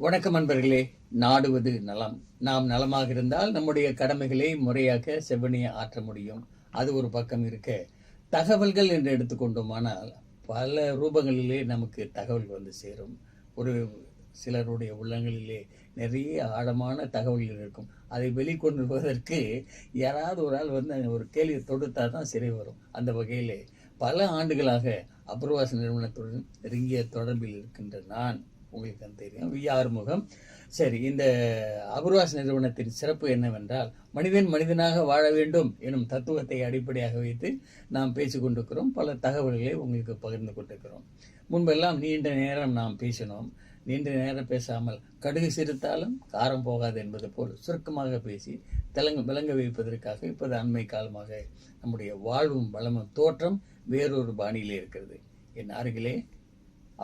வணக்கம் அன்பர்களே நாடுவது நலம். நாம் நலமாக இருந்தால் நம்முடைய கடமைகளை முறையாக செவ்வனிய ஆற்ற முடியும். அது ஒரு பக்கம் இருக்க. தகவல்கள் என்று எடுத்துக்கொண்டோமானால் பல ரூபங்களிலே நமக்கு தகவல் வந்து சேரும். ஒரு சிலருடைய உள்ளங்களிலே நிறைய ஆழமான தகவல்கள் இருக்கும். அதை வெளிக்கொண்டு வருவதற்கு யாராவது ஒரு ஆள் வந்து ஒரு கேள்வி தொடுத்தால் தான் சிறை வரும். அந்த வகையிலே பல ஆண்டுகளாக அப்ரவாஸ் நிறுவனத்துடன் நெருங்கிய தொடர்பில் இருக்கின்ற நான் உங்களுக்கு தெரியும். வி ஆறுமுகம் சரி இந்த அபர்வாஸ் நிறுவனத்தின் சிறப்பு என்னவென்றால் மனிதன் மனிதனாக வாழ வேண்டும் எனும் தத்துவத்தை அடிப்படையாக வைத்து நாம் பேசிக் கொண்டிருக்கிறோம் பல தகவல்களை உங்களுக்கு பகிர்ந்து கொண்டிருக்கிறோம். முன்பெல்லாம் நீண்ட நேரம் நாம் பேசினோம். நீண்ட நேரம் பேசாமல் கடுகு சிரித்தாலும் காரம் போகாது என்பது போல் சுருக்கமாக பேசி தெலங்கு விளங்க வைப்பதற்காக இப்போது அண்மை காலமாக நம்முடைய வாழ்வும் வளமும் தோற்றம் வேறொரு பாணியிலே இருக்கிறது. என் அருகிலே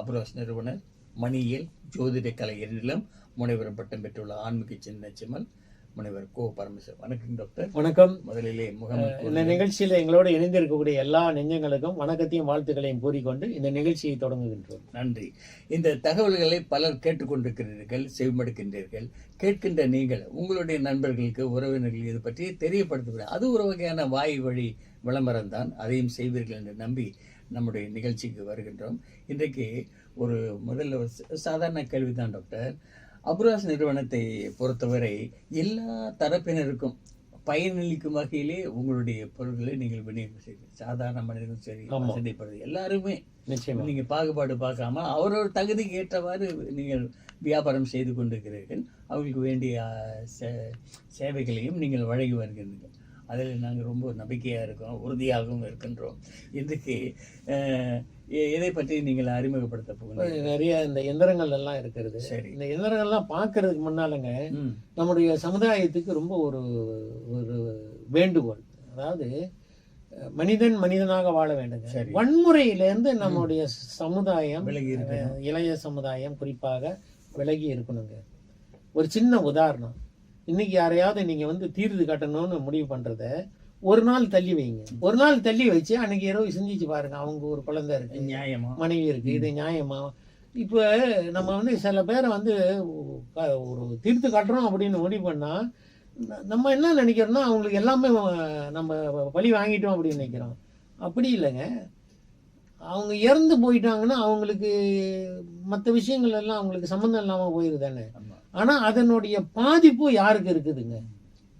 அப்ரோஸ் நிறுவனர் மணியியல் ஜோதிட கலை இரண்டிலும் முனைவர் பட்டம் பெற்றுள்ள ஆன்மீக சின்ன சிமல் முனைவர் கோ பரமேஸ்வர் வணக்கம் டாக்டர். வணக்கம். முதலிலே முகம் இந்த நிகழ்ச்சியில எங்களோடு இணைந்திருக்கக்கூடிய எல்லா நெஞ்சங்களுக்கும் வணக்கத்தையும் வாழ்த்துக்களையும் கூறிக்கொண்டு இந்த நிகழ்ச்சியை தொடங்குகின்றோம். நன்றி. இந்த தகவல்களை பலர் கேட்டுக்கொண்டிருக்கிறீர்கள் செவிமடுக்கின்றீர்கள் கேட்கின்ற நீங்கள் உங்களுடைய நண்பர்களுக்கு உறவினர்கள் இது பற்றி தெரியப்படுத்த அது ஒரு வகையான வாய் வழி விளம்பரம் தான் அதையும் செய்வீர்கள் என்று நம்பி நம்முடைய நிகழ்ச்சிக்கு வருகின்றோம். இன்றைக்கு ஒரு முதல்ல ஒரு சாதாரண கேள்விதான் டாக்டர். அப்ராஸ் நிறுவனத்தை பொறுத்தவரை எல்லா தரப்பினருக்கும் பயனளிக்கும் வகையிலே உங்களுடைய பொருட்களை நீங்கள் விநியோகம் செய்வீங்க சாதாரண மனிதனும் சரி. வசதிப்படுது. எல்லாருமே நிச்சயமா. நீங்க பாகுபாடு பார்க்காம அவரோட தகுதிக்கு ஏற்றவாறு நீங்கள் வியாபாரம் செய்து கொண்டிருக்கிறீர்கள். அவர்களுக்கு வேண்டிய சேவைகளையும் நீங்கள் வழங்கி வருகிறீர்கள் அதில் நாங்கள் ரொம்ப நம்பிக்கையாக இருக்கோம் உறுதியாகவும் இருக்கின்றோம். இன்றைக்கு எதை பற்றி நீங்கள் அறிமுகப்படுத்த போகிறீங்க நிறைய இந்த எந்திரங்கள் எல்லாம் இருக்கிறது. சரி. இந்த எந்திரங்கள்லாம் பார்க்கறதுக்கு முன்னாலங்க நம்முடைய சமுதாயத்துக்கு ரொம்ப ஒரு ஒரு வேண்டுகோள். அதாவது மனிதன் மனிதனாக வாழ வேண்டுங்க. சரி. வன்முறையிலேருந்து நம்முடைய சமுதாயம் விலகி இளைய சமுதாயம் குறிப்பாக விலகி இருக்கணுங்க. ஒரு சின்ன உதாரணம். இன்னைக்கு யாரையாவது நீங்க வந்து தீர்வு கட்டணும்னு முடிவு பண்றத ஒரு நாள் தள்ளி வைங்க. ஒரு நாள் தள்ளி வச்சு அன்னைக்கு இரவு சிந்திச்சு பாருங்க. அவங்க ஒரு குழந்தை இருக்கு. நியாயமா? மனைவி இருக்கு. இது நியாயமா? இப்போ நம்ம வந்து சில பேரை வந்து ஒரு தீர்த்து கட்டுறோம் அப்படின்னு முடிவு பண்ணா ந- நம்ம என்ன நினைக்கிறோம்னா அவங்களுக்கு எல்லாமே நம்ம பழி வாங்கிட்டோம் அப்படின்னு நினைக்கிறோம். அப்படி இல்லைங்க. அவங்க இறந்து போயிட்டாங்கன்னா அவங்களுக்கு மற்ற விஷயங்கள் எல்லாம் அவங்களுக்கு சம்மந்தம் இல்லாமல் போயிருது தானே. ஆனால் அதனுடைய பாதிப்பு யாருக்கு இருக்குதுங்க?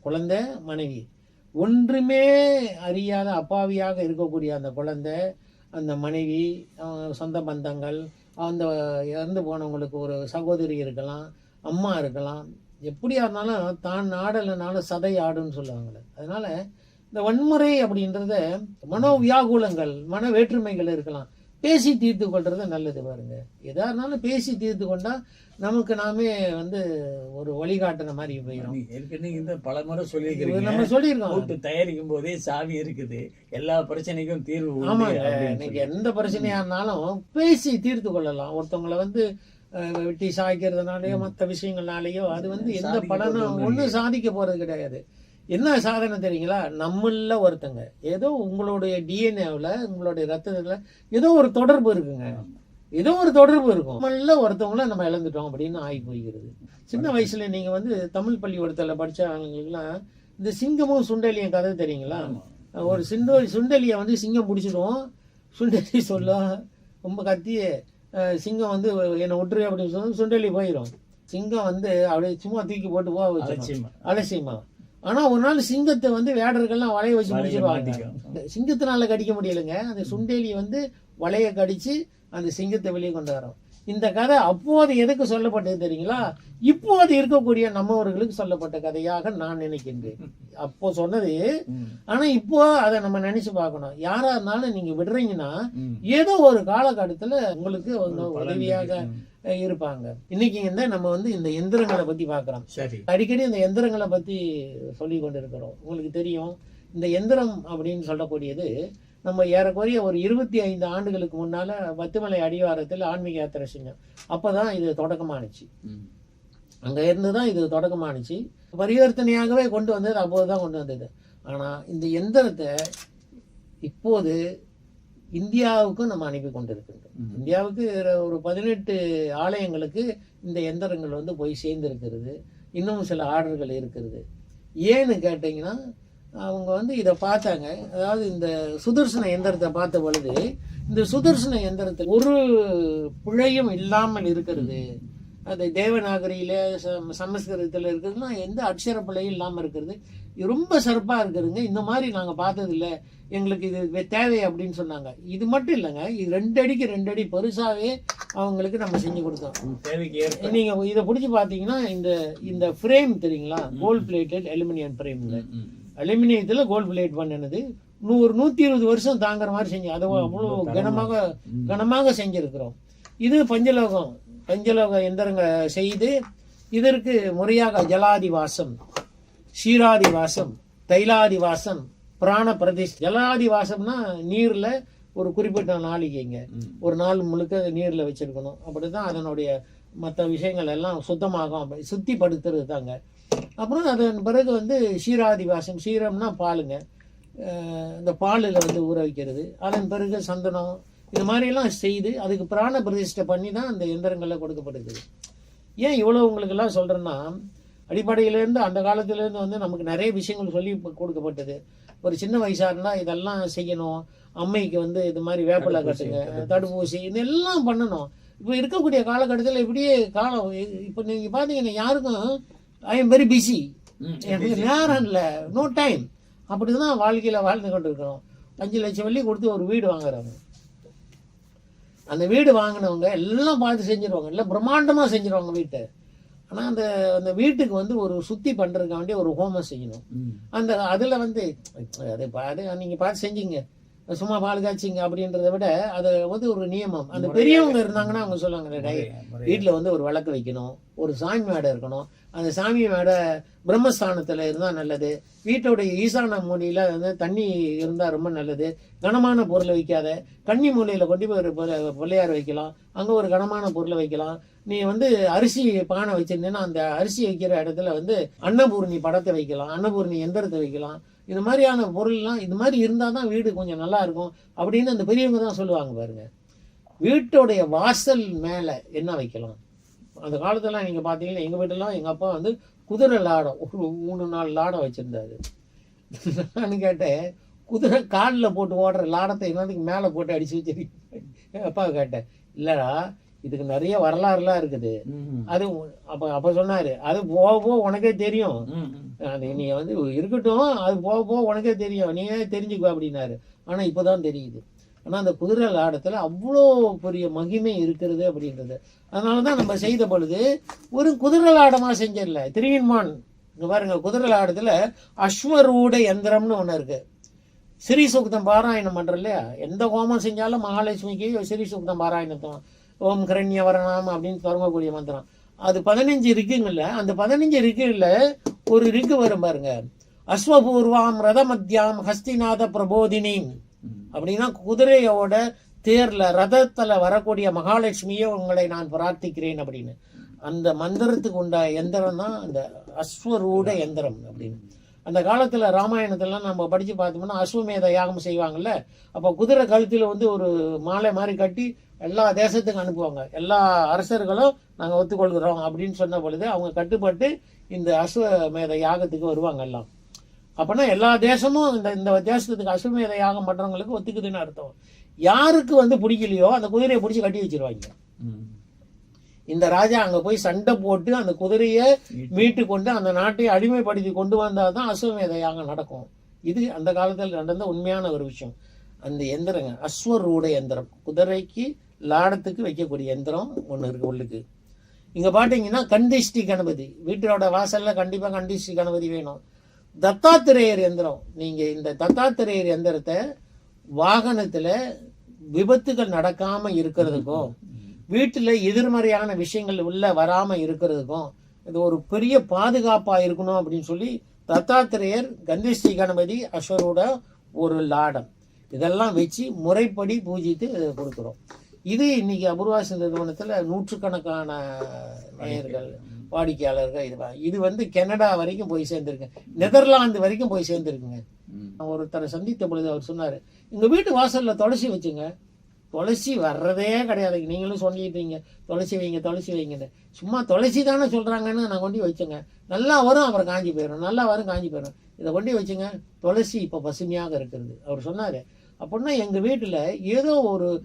குழந்தை மனைவி. ஒன்றுமே அறியாத அப்பாவியாக இருக்கக்கூடிய அந்த குழந்தை அந்த மனைவி சொந்த பந்தங்கள் அந்த இறந்து போனவங்களுக்கு ஒரு சகோதரி இருக்கலாம் அம்மா இருக்கலாம் எப்படியா இருந்தாலும் தான் ஆடலைனாலும் சதை ஆடுன்னு சொல்லுவாங்களே. அதனால் இந்த வன்முறை அப்படின்றத மனோவியாகுலங்கள் மன வேற்றுமைகள் இருக்கலாம். பேசி தீர்த்து கொள்றது நல்லது பாருங்க. எதா இருந்தாலும் பேசி தீர்த்து கொண்டா நமக்கு நாமே வந்து ஒரு வழிகாட்டுன மாதிரி போயிடும் ஏற்கனவே இந்த பல முறை சொல்லியிருக்கிறீங்க. நம்ம சொல்லியிருக்கோம். கூட்டு தயாரிக்கும் போதே சாவி இருக்குது. எல்லா பிரச்சனைக்கும் தீர்வு ஆமாங்க. அப்படின்னு இன்னைக்கு. எந்த பிரச்சனையா இருந்தாலும் பேசி தீர்த்து கொள்ளலாம். ஒருத்தவங்களை வந்து வெட்டி சாய்க்கிறதுனாலயோ மற்ற விஷயங்கள்னாலயோ அது வந்து எந்த பலனும் ஒன்றும் சாதிக்க போறது கிடையாது. என்ன சாதனை தெரியுங்களா? நம்மள ஒருத்தங்க. ஏதோ உங்களுடைய டிஎன்ஏவில் உங்களுடைய ரத்தத்துல ஏதோ ஒரு தொடர்பு இருக்குங்க. ஏதோ ஒரு தொடர்பு இருக்கும். நம்மள ஒருத்தவங்கள நம்ம இழந்துட்டோம் அப்படின்னு ஆகி போய்கிறது. சின்ன வயசுல நீங்க வந்து தமிழ் பள்ளிக்கூடத்துல படிச்ச ஆளுங்களுக்குலாம் இந்த சிங்கமும் சுண்டலியும் கதை தெரியுங்களா. ஒரு சிண்டோ சுண்டலியை வந்து சிங்கம் பிடிச்சிடும். சுண்டலி சொல்லும். ரொம்ப கத்தி அஹ், சிங்கம் வந்து என்னை விட்டுரு அப்படின்னு சொல்லி சுண்டலி போயிடும் சிங்கம் வந்து அப்படியே சும்மா தூக்கி போட்டு போக வச்சிடும் அலட்சியமா. அலட்சியமா. ஆனா ஒரு நாள் சிங்கத்தை வந்து வேடர்கள்லாம் வளைய வச்சு வலைய முடிச்சிருவாங்க. சிங்கத்தினால கடிக்க முடியலைங்க. அந்த சுண்டேலி வந்து வளைய கடிச்சு அந்த சிங்கத்தை வெளியே கொண்டு வரோம். இந்த கதை அப்போது எதுக்கு சொல்லப்பட்டது தெரியுங்களா? இப்போது இருக்கக்கூடிய நம்மவர்களுக்கு சொல்லப்பட்ட கதையாக நான் நினைக்கின்றேன். அப்போ சொன்னது ஆனா இப்போ அதை நம்ம நினைச்சு பார்க்கணும். யாரா இருந்தாலும் நீங்க விடுறீங்கன்னா. ஏதோ ஒரு காலகட்டத்துல உங்களுக்கு உதவியாக இருப்பாங்க. இன்னைக்கு வந்து நம்ம வந்து இந்த எந்திரங்களை பத்தி பார்க்கிறோம். சரி. அடிக்கடி இந்த எந்திரங்களை பத்தி சொல்லி கொண்டு இருக்கிறோம் உங்களுக்கு தெரியும் இந்த எந்திரம் அப்படின்னு சொல்லக்கூடியது நம்ம ஏறக்குறைய ஒரு இருபத்தி ஐந்து ஆண்டுகளுக்கு முன்னால பத்துமலை அடிவாரத்தில் ஆன்மீக யாத்திரை செஞ்சோம். அப்பதான் இது தொடக்கமானுச்சு. அங்க இருந்து தான் இது தொடக்கமானுச்சு. பரிவர்த்தனையாகவே கொண்டு வந்தது அப்போது தான் கொண்டு வந்தது. ஆனா இந்த எந்திரத்தை இப்போது இந்தியாவுக்கும் நம்ம அனுப்பி கொண்டிருக்கின்றோம். இந்தியாவுக்கு ஒரு பதினெட்டு ஆலயங்களுக்கு இந்த எந்திரங்கள் வந்து போய் சேர்ந்திருக்கிறது. இன்னும் சில ஆர்டர்கள் இருக்கிறது. ஏன்னு கேட்டிங்கன்னா அவங்க வந்து இதை பார்த்தாங்க. அதாவது இந்த சுதர்சன எந்திரத்தை பார்த்த பொழுது இந்த சுதர்சன எந்திரத்தில் ஒரு பிழையும் இல்லாமல் இருக்கிறது. அது தேவநாகரியில சமஸ்கிருதத்தில் இருக்கிறதுனா எந்த அக்ஷர பிழையும் இல்லாமல் இருக்கிறது. இது ரொம்ப சிறப்பாக இருக்குதுங்க. இந்த மாதிரி நாங்கள் பார்த்ததில்ல. எங்களுக்கு இது தேவை அப்படின்னு சொன்னாங்க. இது மட்டும் இல்லைங்க. இது ரெண்டு அடிக்கு ரெண்டு அடி பெருசாகவே அவங்களுக்கு நம்ம செஞ்சு கொடுத்தோம். உம் தேவைக்கு ஏற்ப. நீங்க இதை பிடிச்சி பார்த்தீங்கன்னா இந்த இந்த ஃப்ரேம் தெரியுங்களா? கோல்ட் பிளேட்டட் அலுமினியம் ஃப்ரேம்ல. அலுமினியத்தில் கோல்ட் பிளேட் பண்ணினது நூறு நூற்றி இருபது வருஷம் தாங்குற மாதிரி செஞ்சு அது அவ்வளோ கனமாக. கனமாக செஞ்சிருக்கிறோம். இது பஞ்சலோகம் பஞ்சலோக எந்திரங்க செய்து இதற்கு முறையாக ஜலாதி வாசம் ஷீராதி வாசம் தைலாதி வாசம் பிராண பிரதிஷ் ஜலாதி வாசம்னா நீர்ல ஒரு குறிப்பிட்ட நாளிகைங்க. ம். ஒரு நாள் முழுக்க நீர்ல வச்சிருக்கணும். அப்படிதான் அதனுடைய மற்ற விஷயங்கள் எல்லாம் சுத்தமாகும் அப்படி சுத்திப்படுத்துறது தாங்க அப்புறம் அதன் பிறகு வந்து ஷீராதி வாசம் ஷீரம்னா பாலுங்க. இந்த பாலில் வந்து ஊற வைக்கிறது. அதன் பிறகு சந்தனம் இது மாதிரியெல்லாம் செய்து அதுக்கு பிராண பிரதிஷ்டை பண்ணி தான் அந்த எந்திரங்களில் கொடுக்கப்படுது. ஏன் இவ்வளோ உங்களுக்கெல்லாம் சொல்கிறேன்னா அடிப்படையிலேருந்து அந்த காலத்திலேருந்து வந்து நமக்கு நிறைய விஷயங்கள் சொல்லி கொடுக்கப்பட்டது. ஒரு சின்ன வயசாக இருந்தால் இதெல்லாம் செய்யணும். அம்மைக்கு வந்து இது மாதிரி வேப்பிலை கட்டுங்க. தடுப்பூசி. இதெல்லாம் பண்ணணும். இப்போ இருக்கக்கூடிய காலகட்டத்தில் இப்படியே காலம் இப்போ நீங்கள் பார்த்தீங்கன்னா யாருக்கும் ஐ எம் வெரி பிஸி. எனக்கு நேரம் இல்லை நோ டைம் அப்படிதான் வாழ்க்கையில வாழ்ந்து கொண்டு இருக்கிறோம் அஞ்சு லட்சம் வெள்ளி கொடுத்து ஒரு வீடு வாங்குறவங்க. அந்த வீடு வாங்கினவங்க எல்லாம் பார்த்து செஞ்சிருவாங்க. எல்லாம் பிரம்மாண்டமா செஞ்சிருவாங்க வீட்டை. ஆனா அந்த அந்த வீட்டுக்கு வந்து ஒரு சுத்தி பண்றதுக்கு வேண்டிய ஒரு ஹோமம் செய்யணும். அந்த அதுல வந்து அது பா- அது நீங்க பார்த்து செஞ்சீங்க. சும்மா பால் காய்ச்சிங்க அப்படின்றத விட அது வந்து ஒரு நியமம் அந்த பெரியவங்க இருந்தாங்கன்னா அவங்க சொல்லுவாங்க "டேய், முறையா, முறையா. வீட்டில் வந்து ஒரு விளக்கு வைக்கணும் ஒரு சாமி மேடை இருக்கணும் அந்த சாமியோட பிரம்மஸ்தானத்தில் இருந்தால் நல்லது. வீட்டோடைய ஈசான மூலையில் வந்து தண்ணி இருந்தால் ரொம்ப நல்லது. கனமான பொருளை வைக்காத. கன்னி மூலையில் கொண்டு போய் ஒரு பிள்ளையார் வைக்கலாம். அங்கே ஒரு கனமான பொருளை வைக்கலாம். நீ வந்து அரிசி பானை வச்சிருந்தேன்னா அந்த அரிசி வைக்கிற இடத்துல வந்து அன்னபூர்ணி படத்தை வைக்கலாம். அன்னபூர்ணி எந்திரத்தை வைக்கலாம். இது மாதிரியான பொருள்லாம் இது மாதிரி இருந்தால் தான் வீடு கொஞ்சம் நல்லா இருக்கும் அப்படின்னு அந்த பெரியவங்க தான் சொல்லுவாங்க பாருங்க. வீட்டோடைய வாசல் மேலே என்ன வைக்கலாம்? அந்த காலத்துலலாம் நீங்கள் பார்த்தீங்கன்னா எங்கள் வீட்டிலாம் எங்கள் அப்பா வந்து குதிரை லாடம் ஒரு மூணு நாலு லாடம் வச்சுருந்தாரு. நான் கேட்டேன் குதிரை காலில் போட்டு ஓடுற லாடத்தை என்னதுக்கு மேலே போட்டு அடிச்சு வச்சிருக்கீங்க? அப்பா கேட்டேன் இல்லைடா இதுக்கு நிறைய வரலாறுலாம் இருக்குது. அது அப்போ அப்போ சொன்னார் அது போக போக உனக்கே தெரியும். அது நீ வந்து இருக்கட்டும் அது போக போக உனக்கே தெரியும் நீயே தெரிஞ்சுக்கோ அப்படின்னாரு. ஆனால் இப்போதான் தெரியுது. ஆனால் அந்த குதிரை லாடத்தில் அவ்வளோ பெரிய மகிமை இருக்கிறது அப்படின்றது. அதனால தான் நம்ம செய்த பொழுது ஒரு குதிரை லாடமாக செஞ்சிடல திருவின்மான் இங்கே பாருங்கள் குதிரை லாடத்தில் அஸ்வரூட யந்திரம்னு ஒன்று இருக்குது ஸ்ரீ சுக்தம் பாராயணம் பண்ணுற இல்லையா? எந்த ஹோமம் செஞ்சாலும் மகாலட்சுமிக்கு ஸ்ரீ சுக்தம் பாராயணத்தம் ஓம் கிரண்ய வரணாம் அப்படின்னு தொடங்கக்கூடிய மந்திரம். அது பதினஞ்சு இருக்குங்கல்ல அந்த பதினஞ்சு இருக்குல்ல ஒரு ரிக்கு வரும் பாருங்க. அஸ்வபூர்வாம் ரதமத்யாம் ஹஸ்திநாத பிரபோதினி அப்படின்னா குதிரையோட தேர்ல ரதத்துல வரக்கூடிய மகாலட்சுமியே உங்களை நான் பிரார்த்திக்கிறேன் அப்படின்னு. அந்த மந்திரத்துக்கு உண்டா எந்திரம் தான் அந்த அஸ்வரூட எந்திரம் அப்படின்னு. அந்த காலத்துல ராமாயணத்துலலாம் நம்ம படிச்சு பார்த்தோம்னா அஸ்வமேத யாகம் செய்வாங்கல்ல அப்போ குதிரை கழுத்தில் வந்து ஒரு மாலை மாதிரி கட்டி எல்லா தேசத்துக்கும் அனுப்புவாங்க. எல்லா அரசர்களும் நாங்கள் ஒத்துக்கொள்கிறோம் அப்படின்னு சொன்ன பொழுது அவங்க கட்டுப்பட்டு இந்த அஸ்வமேத யாகத்துக்கு வருவாங்க எல்லாம். அப்போனா எல்லா தேசமும் இந்த இந்த தேசத்துக்கு அஸ்வமேத யாகம் பண்றவங்களுக்கு ஒத்துக்குதுன்னு அர்த்தம். யாருக்கு வந்து பிடிக்கலையோ அந்த குதிரையை பிடிச்சி கட்டி வச்சிருவாங்க. இந்த ராஜா அங்க போய் சண்டை போட்டு அந்த குதிரையை மீட்டு. கொண்டு அந்த நாட்டை அடிமைப்படுத்தி கொண்டு வந்தால் தான் அஸ்வமேத யாகம் நடக்கும். இது அந்த காலத்தில் நடந்த உண்மையான ஒரு விஷயம். அந்த எந்திரங்க அஸ்வரூட எந்திரம். குதிரைக்கு லாடத்துக்கு வைக்கக்கூடிய எந்திரம் ஒன்று இருக்கு உள்ளுக்கு. இங்க பாத்தீங்கன்னா கண்டிஷ்டி கணபதி. வீட்டோட வாசல்ல கண்டிப்பா கண்டிஷ்டி கணபதி வேணும். தத்தாத்திரேயர் எந்திரம். நீங்கள் இந்த தத்தாத்திரேயர் எந்திரத்தை வாகனத்தில் விபத்துகள் நடக்காமல் இருக்கிறதுக்கும் வீட்டில் எதிர்மறையான விஷயங்கள் உள்ள வராமல் இருக்கிறதுக்கும் இது ஒரு பெரிய பாதுகாப்பாக இருக்கணும் அப்படின்னு சொல்லி தத்தாத்திரேயர் கந்திஷ்டி கணபதி அஸ்வரோட ஒரு லாடம். இதெல்லாம் வச்சு முறைப்படி பூஜித்து கொடுக்குறோம். இது இன்னைக்கு அபூர்வாசி நிறுவனத்தில் நூற்றுக்கணக்கான நேயர்கள் வாடிக்கையாளர்கள் இது வா- இது வந்து கனடா வரைக்கும் போய் சேர்ந்திருக்கு நெதர்லாந்து வரைக்கும் போய் சேர்ந்திருக்குங்க. ஒருத்தரை சந்தித்த பொழுது அவர் சொன்னாரு எங்கள் வீட்டு வாசலில் துளசி வச்சுங்க. துளசி வர்றதே கிடையாது. நீங்களும் சொல்லிட்டீங்க துளசி வைங்க துளசி வைங்கன்னு. சும்மா துளசி தானே சொல்கிறாங்கன்னு நான் கொண்டு வச்சேங்க. நல்லா வரும் அப்புறம் காஞ்சி போயிடும் நல்லா வரும் காஞ்சி போயிடும் இதை கொண்டு வச்சுங்க. துளசி இப்போ பசுமையாக இருக்கிறது. அவர் சொன்னார் அப்படின்னா எங்கள் வீட்டில் ஏதோ ஒரு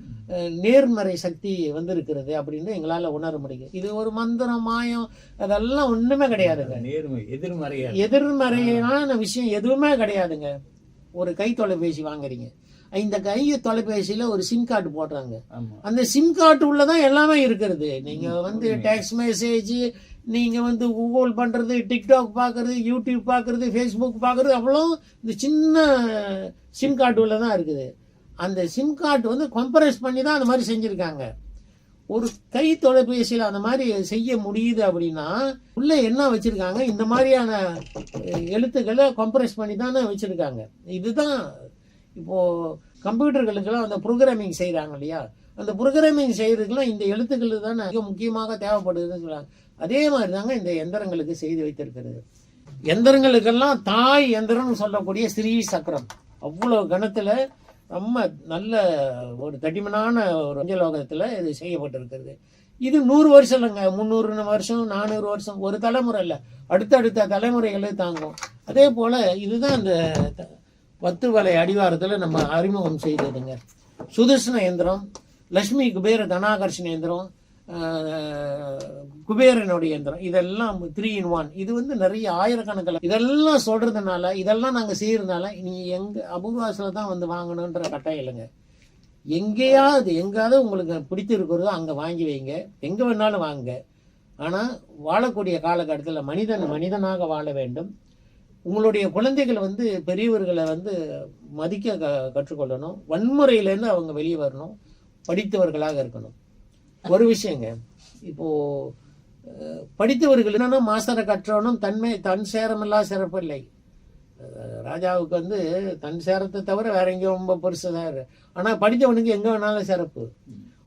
நேர்மறை சக்தி வந்திருக்கிறது அப்படின்னு எங்களால் உணர முடியும். இது ஒரு மந்திரம் மாயம் அதெல்லாம் ஒன்றுமே கிடையாதுங்க. நேர்மை எதிர்மறையா எதிர்மறையான விஷயம் எதுவுமே கிடையாதுங்க. ஒரு கை தொலைபேசி வாங்குறீங்க. இந்த கை தொலைபேசியில ஒரு சிம் கார்டு போடுறாங்க. அந்த சிம் கார்டு உள்ளதான் எல்லாமே இருக்கிறது. நீங்க வந்து டெக்ஸ்ட் மெசேஜ் நீங்கள் வந்து கூகுள் பண்ணுறது டிக்டாக் பார்க்குறது யூடியூப் பார்க்குறது ஃபேஸ்புக் பார்க்குறது அவ்வளோ இந்த சின்ன சிம் கார்டு உள்ள தான் இருக்குது. அந்த சிம் கார்டு வந்து கம்பரைஸ் பண்ணி தான் அந்த மாதிரி செஞ்சுருக்காங்க. ஒரு கை தொலைபேசியில் அந்த மாதிரி செய்ய முடியுது அப்படின்னா உள்ளே என்ன வச்சுருக்காங்க? இந்த மாதிரியான எழுத்துக்களை கம்ப்ரஸ் பண்ணி தானே வச்சுருக்காங்க. இதுதான் இப்போது கம்ப்யூட்டர்களுக்கெல்லாம் அந்த ப்ரோக்ராமிங் செய்கிறாங்க இல்லையா? அந்த ப்ரோக்ராமிங் செய்கிறதுக்குலாம் இந்த எழுத்துக்கள் தானே மிக முக்கியமாக தேவைப்படுதுன்னு சொல்கிறாங்க அதே மாதிரி தாங்க இந்த எந்திரங்களுக்கு செய்து வைத்திருக்கிறது. எந்திரங்களுக்கெல்லாம் தாய் எந்திரம்னு சொல்லக்கூடிய ஸ்ரீ சக்கரம். அவ்வளோ கணத்தில் ரொம்ப நல்ல ஒரு தடிமனான ஒரு பஞ்சலோகத்தில் இது செய்யப்பட்டிருக்கிறது. இது நூறு வருஷம் இல்லைங்க. முந்நூறு வருஷம் நானூறு வருஷம் ஒரு தலைமுறை இல்லை. அடுத்தடுத்த தலைமுறைகளே தாங்கும். அதே போல் இதுதான் அந்த த- பத்து வலை அடிவாரத்தில் நம்ம அறிமுகம் செய்ததுங்க. சுதர்சன இயந்திரம் லக்ஷ்மி குபேர தனாகர்ஷண இயந்திரம் குபேரனுடைய இயந்திரம். இதெல்லாம் த்ரீ இன் ஒன் இது வந்து நிறைய ஆயிரக்கணக்கில். இதெல்லாம் சொல்றதுனால இதெல்லாம் நாங்கள் செய்யறதுனால நீ எங்க அபூர்வாசில் தான் வந்து வாங்கணுன்ற கட்டாயம் இல்லைங்க. எங்கேயாவது எங்காவது உங்களுக்கு பிடித்து அங்கே வாங்கி வைங்க. எங்கே வேணாலும் வாங்க ஆனால் வாழக்கூடிய காலகட்டத்தில் மனிதன் மனிதனாக வாழ வேண்டும். உங்களுடைய குழந்தைகள் வந்து பெரியவர்களை வந்து மதிக்க க கற்றுக்கொள்ளணும். வன்முறையிலேருந்து அவங்க வெளியே வரணும். படித்தவர்களாக இருக்கணும். ஒரு விஷயங்க. இப்போ படித்தவர்கள் என்னன்னா மாஸ்டரை கற்றவனும் தன்மை தன் சேரமெல்லாம் சிறப்பில்லை ராஜாவுக்கு வந்து தன் சேரத்தை தவிர வேற எங்கேயும் ரொம்ப பெருசுதான் இருக்கு. படித்தவனுக்கு எங்கே வேணாலும் சிறப்பு.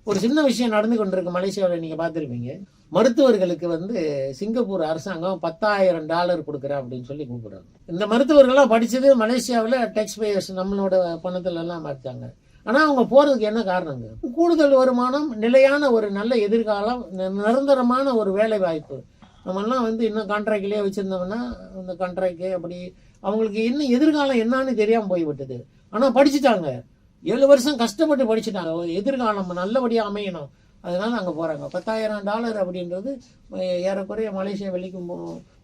ஒரு சின்ன விஷயம் நடந்து கொண்டிருக்கு மலேசியாவில் நீங்கள் பார்த்துருப்பீங்க. மருத்துவர்களுக்கு வந்து சிங்கப்பூர் அரசாங்கம் பத்தாயிரம் டாலர் கொடுக்குறேன் அப்படின்னு சொல்லி கூப்பிடுறாங்க. இந்த மருத்துவர்கள்லாம் படிச்சது மலேசியாவில் டெக்ஸ் பேயர்ஸ் நம்மளோட பணத்துலலாம் மாற்றாங்க மறைச்சாங்க ஆனா அவங்க போறதுக்கு என்ன காரணங்க? கூடுதல் வருமானம் நிலையான ஒரு நல்ல எதிர்காலம் நிரந்தரமான ஒரு வேலை வாய்ப்பு நம்மெல்லாம் வந்து இன்னும் கான்ட்ராக்ட்லயே வச்சிருந்தோம்னா அந்த கான்ட்ராக்ட் அப்படி அவங்களுக்கு இன்னும் எதிர்காலம் என்னன்னு தெரியாம போய்விட்டது. ஆனா படிச்சுட்டாங்க. ஏழு வருஷம் கஷ்டப்பட்டு படிச்சுட்டாங்க. ஒரு எதிர்காலம் நல்லபடியா அமையணும். அதனால அங்க போறாங்க. பத்தாயிரம் டாலர் அப்படின்றது ஏறக்குறைய மலேசியா வெள்ளிக்கு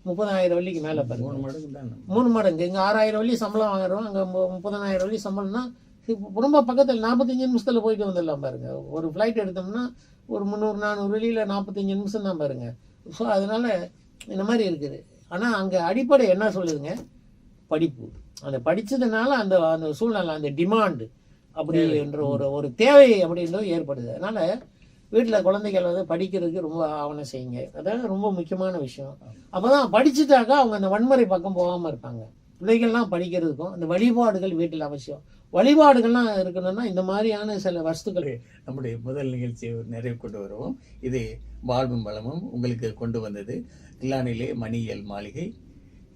முப்பதாயிரம் வெள்ளிக்கு மேல பாருங்க. மூணு மடங்கு மூணு மடங்கு. இங்கே ஆறாயிரம் வள்ளி சம்பளம் வாங்குறோம். அங்கே முப்பதனாயிரம் வள்ளி சம்பளம்னா இப்போ ரொம்ப பக்கத்தில் நாற்பத்தஞ்சு நிமிஷத்தில் போயிட்டு வந்துடலாம் பாருங்க. ஒரு ஃப்ளைட் எடுத்தோம்னா ஒரு முந்நூறு நானூறு வெளியில் நாற்பத்தஞ்சு நிமிஷம் தான் பாருங்க. ஸோ அதனால இந்த மாதிரி இருக்குது. ஆனால் அங்கே அடிப்படை என்ன சொல்லுதுங்க? படிப்பு. அந்த படிச்சதுனால அந்த அந்த சூழ்நிலை அந்த டிமாண்டு அப்படின்ற ஒரு ஒரு தேவை அப்படின்றது ஏற்படுது. அதனால வீட்டில் குழந்தைகள் வந்து படிக்கிறதுக்கு ரொம்ப ஆவணம் செய்யுங்க. அதான் ரொம்ப முக்கியமான விஷயம். அப்பதான் படிச்சுட்டாக்கா அவங்க அந்த வன்முறை பக்கம் போகாம இருப்பாங்க. பிள்ளைகள்லாம் படிக்கிறதுக்கும் அந்த வழிபாடுகள் வீட்டில் அவசியம். வழிபாடுகள்லாம் இருக்கணும்னா இந்த மாதிரியான சில வஸ்துக்கள். நம்முடைய முதல் நிகழ்ச்சியை நிறைவு கொண்டு வருவோம். இது வாழ்வும் வளமும் உங்களுக்கு கொண்டு வந்தது. கில்லானிலே மணியல் மாளிகை.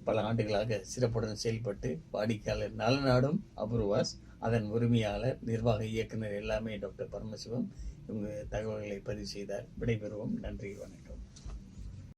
பல ஆண்டுகளாக சிறப்புடன் செயல்பட்டு வாடிக்கையாளர் நலநாடும் அபூர்வாஸ் அதன் உரிமையாளர் நிர்வாக இயக்குனர் எல்லாமே டாக்டர் பரமசிவம். இவங்க தகவல்களை பதிவு செய்தார். விடைபெறுவோம். நன்றி வணக்கம்.